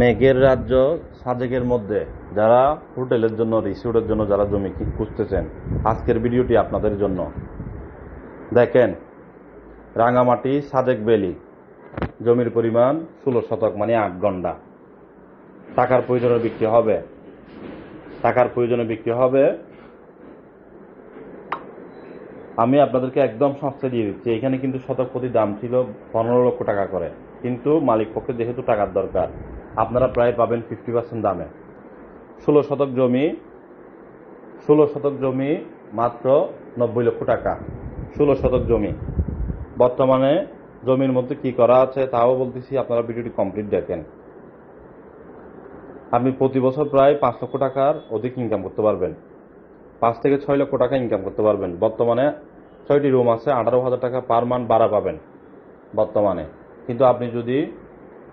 মেঘের রাজ্য সাজেকের মধ্যে যারা হোটেলের জন্য রিসোর্টের জন্য যারা জমি খুঁজতেছেন, আজকের ভিডিওটি আপনাদের জন্য। দেখেন, রাঙামাটি সাজেক বেলি জমির পরিমাণ ষোলো শতক মানে আট ঘণ্টা টাকার প্রয়োজনে বিক্রি হবে। টাকার প্রয়োজনে বিক্রি হবে। আমি আপনাদেরকে একদম সস্তা দিয়ে দিচ্ছি। এখানে কিন্তু শতক প্রতি দাম ছিল পনেরো লক্ষ টাকা করে। কিন্তু মালিক পক্ষে যেহেতু টাকার দরকার আপনারা প্রায় পাবেন ফিফটি পার্সেন্ট দামে। ষোলো শতক জমি, ষোলো শতক জমি মাত্র নব্বই লক্ষ টাকা। ষোলো শতক জমি। বর্তমানে জমির মধ্যে কি করা আছে তাও বলতেছি, আপনারা ভিডিওটি কমপ্লিট দেখেন। আপনি প্রতি বছর প্রায় পাঁচ লক্ষ টাকার অধিক ইনকাম করতে পারবেন। পাঁচ থেকে ছয় লক্ষ টাকা ইনকাম করতে পারবেন। বর্তমানে ছয়টি রুম আছে, আঠারো হাজার টাকা পার মান ভাড়া পাবেন বর্তমানে। কিন্তু আপনি যদি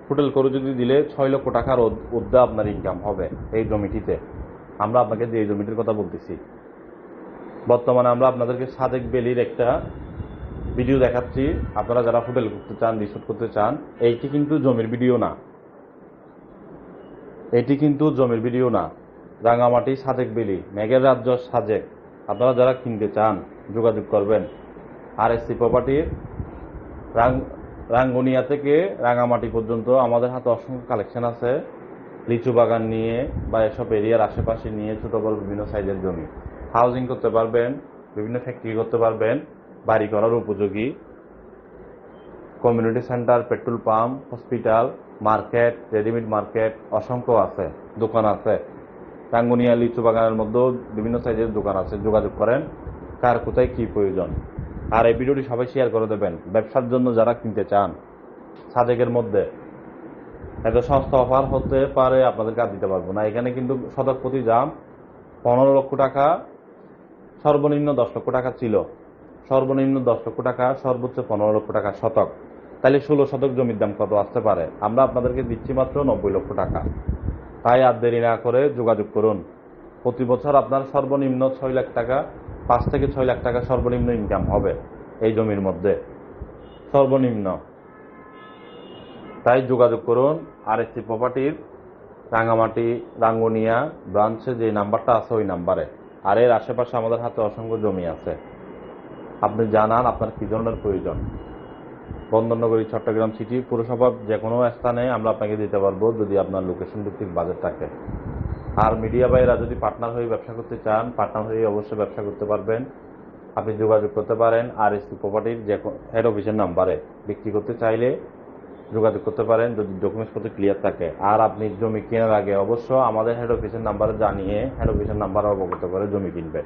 হোটেল করে যদি দিলে ছয় লক্ষ টাকার উদ- ঊর্ধ্বে আপনার ইনকাম হবে এই জমিটিতে। আমরা আপনাকে যে জমিটির কথা বলতেছি। বর্তমানে আমরা আপনাদেরকে সাদেক বেলির একটা ভিডিও দেখাচ্ছি। আপনারা যারা হোটেল করতে চান রিসোর্ট করতে চান, এইটি কিন্তু জমির ভিডিও না। এটি কিন্তু জমির ভিডিও না। রাঙামাটি সাজেক বেলি, মেঘের রাজ্য সাজেক। আপনারা যারা কিনতে চান, যোগাযোগ করবেন। আর এস সি প্রপার্টির রাঙ্গুনিয়া থেকে রাঙামাটি পর্যন্ত আমাদের হাতে অসংখ্য কালেকশন আছে। লিচু বাগান নিয়ে বা এসব এরিয়ার আশেপাশে নিয়ে ছোট বড় বিভিন্ন সাইজের জমি। হাউজিং করতে পারবেন, বিভিন্ন ফ্যাক্টরি করতে পারবেন, বাড়ি করার উপযোগী। Community centre petrol pump hospital market readymade market অসংখ্য আছে, দোকান আছে। রাঙ্গুনিয়া লিচু বাগানের মধ্যেও বিভিন্ন সাইজের দোকান আছে, যোগাযোগ করেন। কার কোথায় কী প্রয়োজন? আর এই ভিডিওটি সবাই শেয়ার করে দেবেন। ব্যবসার জন্য যারা কিনতে চান, সাজেকের মধ্যে। এত সস্তা অফার হতে পারে, আপনাদেরকে আর দিতে পারব না। এখানে কিন্তু শতক প্রতি দাম পনেরো লক্ষ টাকা, সর্বনিম্ন দশ লক্ষ টাকা ছিল। সর্বনিম্ন দশ লক্ষ টাকা, সর্বোচ্চ পনেরো লক্ষ টাকা শতক। তাহলে ষোলো শতক জমির দাম কত আসতে পারে? আমরা আপনাদেরকে দিচ্ছি মাত্র নব্বই লক্ষ টাকা। তাই আর দেরি না করে যোগাযোগ করুন। প্রতি বছর আপনার সর্বনিম্ন ছয় লাখ টাকা পাঁচ থেকে ছয় লাখ টাকা সর্বনিম্ন ইনকাম হবে এই জমির মধ্যে। সর্বনিম্ন। তাই যোগাযোগ করুন আর এসি প্রপার্টির রাঙামাটি, রাঙ্গুনিয়া, ব্রাঞ্চে যে নাম্বারটা আছে ওই নাম্বারে। আর এর আশেপাশে আমাদের হাতে অসংখ্য জমি আছে। আপনি জানান আপনার কি ধরনের প্রয়োজন। বন্দরনগরী চট্টগ্রাম সিটি পুরসভার যে কোনো স্থানে আমরা আপনাকে দিতে পারব যদি আপনার লোকেশন ভিত্তিক বাজেট থাকে। আর মিডিয়া ভাইরা যদি পার্টনার হয়ে ব্যবসা করতে চান, পার্টনার হয়ে অবশ্যই ব্যবসা করতে পারবেন। আপনি যোগাযোগ করতে পারেন আর এস প্রপার্টির যে হেড অফিসের নাম্বারে বিক্রি করতে চাইলে যোগাযোগ করতে পারেন যদি ডকুমেন্টস পত্র ক্লিয়ার থাকে। আর আপনি জমি কেনার আগে অবশ্য আমাদের হেড অফিসের নাম্বারে জানিয়ে হেড অফিসের নাম্বার অবগত করে জমি কিনবেন।